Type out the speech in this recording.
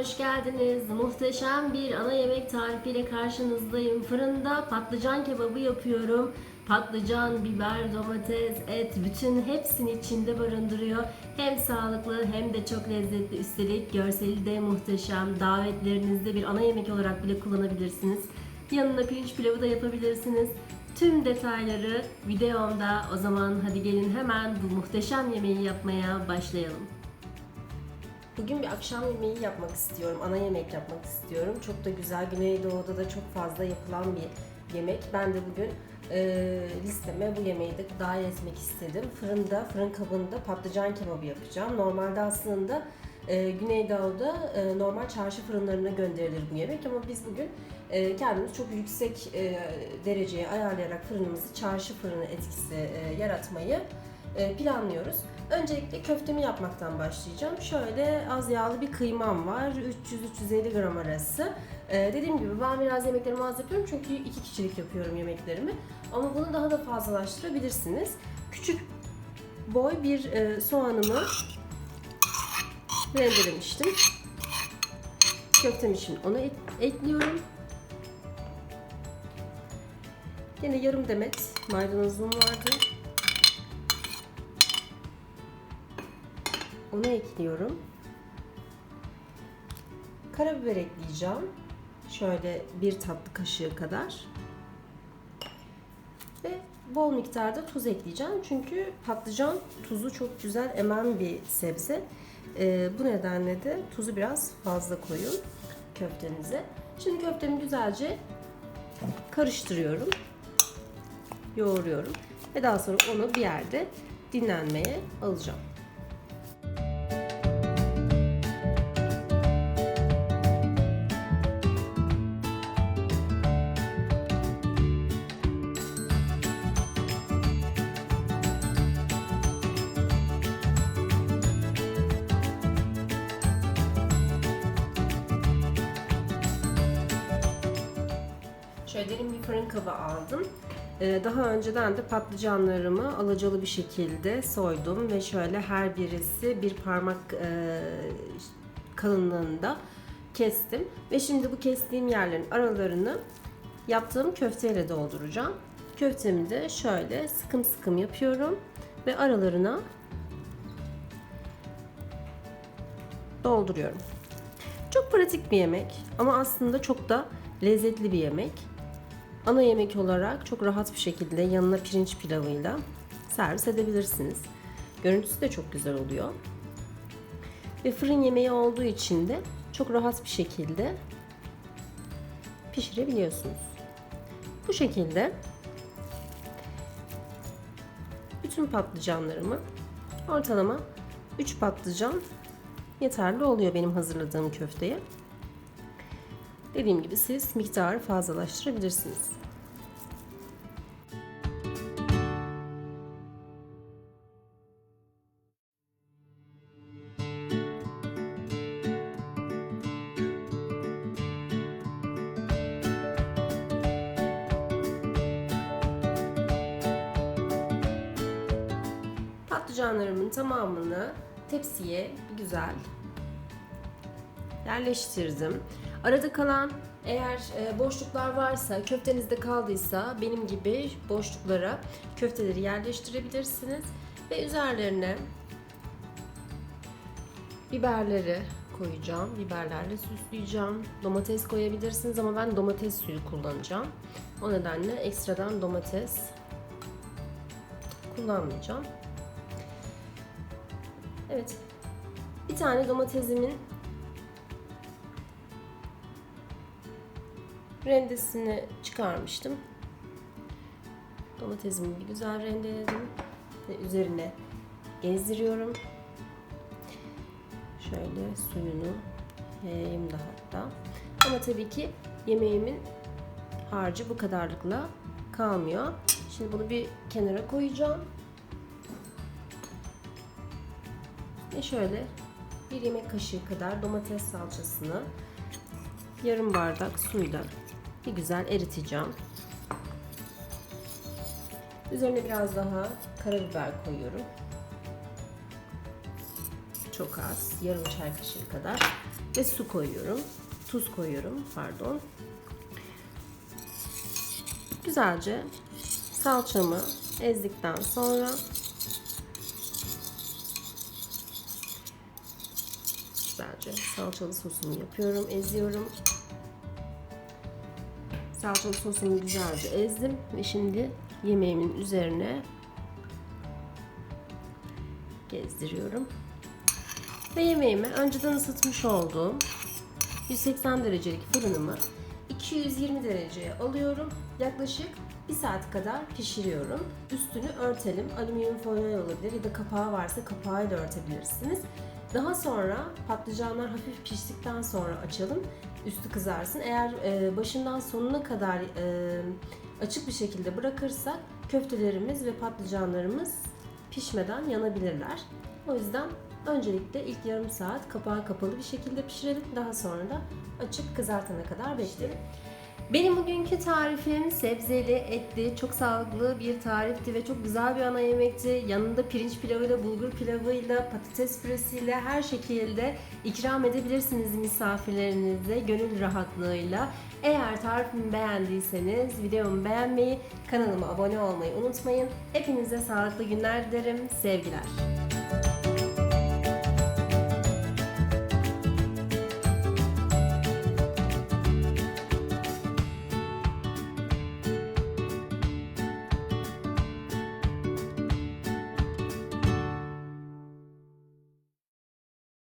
hoş geldiniz. Muhteşem bir ana yemek tarifiyle karşınızdayım. Fırında patlıcan kebabı yapıyorum. Patlıcan, biber, domates, et bütün hepsini içinde barındırıyor. Hem sağlıklı hem de çok lezzetli. Üstelik görseli de muhteşem. Davetlerinizde bir ana yemek olarak bile kullanabilirsiniz. Yanına pirinç pilavı da yapabilirsiniz. Tüm detayları videomda. O zaman hadi gelin hemen bu muhteşem yemeği yapmaya başlayalım. Bugün bir akşam yemeği yapmak istiyorum. Ana yemek yapmak istiyorum. Çok da güzel. Güneydoğu'da da çok fazla yapılan bir yemek. Ben de bugün e, listeme bu yemeği de dahil etmek istedim. Fırında, fırın kabında patlıcan kebabı yapacağım. Normalde aslında e, Güneydoğu'da e, normal çarşı fırınlarına gönderilir bu yemek ama biz bugün e, kendimiz çok yüksek e, dereceye ayarlayarak fırınımızı çarşı fırını etkisi e, yaratmayı planlıyoruz. Öncelikle köftemi yapmaktan başlayacağım. Şöyle az yağlı bir kıymam var. 300-350 gram arası. Ee, dediğim gibi ben biraz yemeklerimi az yapıyorum çünkü iki kişilik yapıyorum yemeklerimi. Ama bunu daha da fazlalaştırabilirsiniz. Küçük boy bir e, soğanımı rendelemiştim. Köftemi şimdi ona et- ekliyorum. Yine yarım demet maydanozum vardı. Onu ekliyorum. Karabiber ekleyeceğim. Şöyle bir tatlı kaşığı kadar. Ve bol miktarda tuz ekleyeceğim. Çünkü patlıcan tuzu çok güzel emen bir sebze. Ee, bu nedenle de tuzu biraz fazla koyun köftenize. Şimdi köftemi güzelce karıştırıyorum. Yoğuruyorum. Ve daha sonra onu bir yerde dinlenmeye alacağım. Şöyle derin bir fırın kabı aldım. Ee, Daha önceden de patlıcanlarımı alacalı bir şekilde soydum ve şöyle her birisi bir parmak e, kalınlığında kestim. Ve şimdi bu kestiğim yerlerin aralarını yaptığım köfteyle dolduracağım. Köftemi de şöyle sıkım sıkım yapıyorum ve aralarına dolduruyorum. Çok pratik bir yemek ama aslında çok da lezzetli bir yemek. Ana yemek olarak çok rahat bir şekilde yanına pirinç pilavıyla servis edebilirsiniz. Görüntüsü de çok güzel oluyor. Ve fırın yemeği olduğu için de çok rahat bir şekilde pişirebiliyorsunuz. Bu şekilde bütün patlıcanlarımı ortalama 3 patlıcan yeterli oluyor benim hazırladığım köfteye. Dediğim gibi siz miktarı fazlalaştırabilirsiniz. Patlıcanlarımın tamamını tepsiye güzel yerleştirdim. Arada kalan eğer e, boşluklar varsa, köftenizde kaldıysa benim gibi boşluklara köfteleri yerleştirebilirsiniz ve üzerlerine biberleri koyacağım. Biberlerle süsleyeceğim. Domates koyabilirsiniz ama ben domates suyu kullanacağım. O nedenle ekstradan domates kullanmayacağım. Evet. Bir tane domatesimin rendesini çıkarmıştım. Domatesimi bir güzel rendeledim ve üzerine gezdiriyorum. Şöyle suyunu yayayım da hatta. Ama tabii ki yemeğimin harcı bu kadarlıkla kalmıyor. Şimdi bunu bir kenara koyacağım. Ve şöyle bir yemek kaşığı kadar domates salçasını yarım bardak suyla bir güzel eriteceğim. Üzerine biraz daha karabiber koyuyorum. Çok az, yarım çay kaşığı kadar. ve su koyuyorum. Tuz koyuyorum, pardon. Güzelce salçamı ezdikten sonra güzelce salçalı sosumu yapıyorum, eziyorum. Salçalı sosumu güzelce ezdim ve şimdi yemeğimin üzerine gezdiriyorum. Ve yemeğimi önceden ısıtmış olduğum 180 derecelik fırınımı 220 dereceye alıyorum. Yaklaşık 1 saat kadar pişiriyorum. Üstünü örtelim. Alüminyum folyo olabilir ya da kapağı varsa kapağıyla örtebilirsiniz. Daha sonra patlıcanlar hafif piştikten sonra açalım. Üstü kızarsın. Eğer e, başından sonuna kadar e, açık bir şekilde bırakırsak köftelerimiz ve patlıcanlarımız pişmeden yanabilirler. O yüzden öncelikle ilk yarım saat kapağı kapalı bir şekilde pişirelim. Daha sonra da açık kızartana kadar bekleyelim. Benim bugünkü tarifim sebzeli, etli, çok sağlıklı bir tarifti ve çok güzel bir ana yemekti. Yanında pirinç pilavıyla, bulgur pilavıyla, patates püresiyle her şekilde ikram edebilirsiniz misafirlerinize gönül rahatlığıyla. Eğer tarifimi beğendiyseniz videomu beğenmeyi, kanalıma abone olmayı unutmayın. Hepinize sağlıklı günler dilerim. Sevgiler.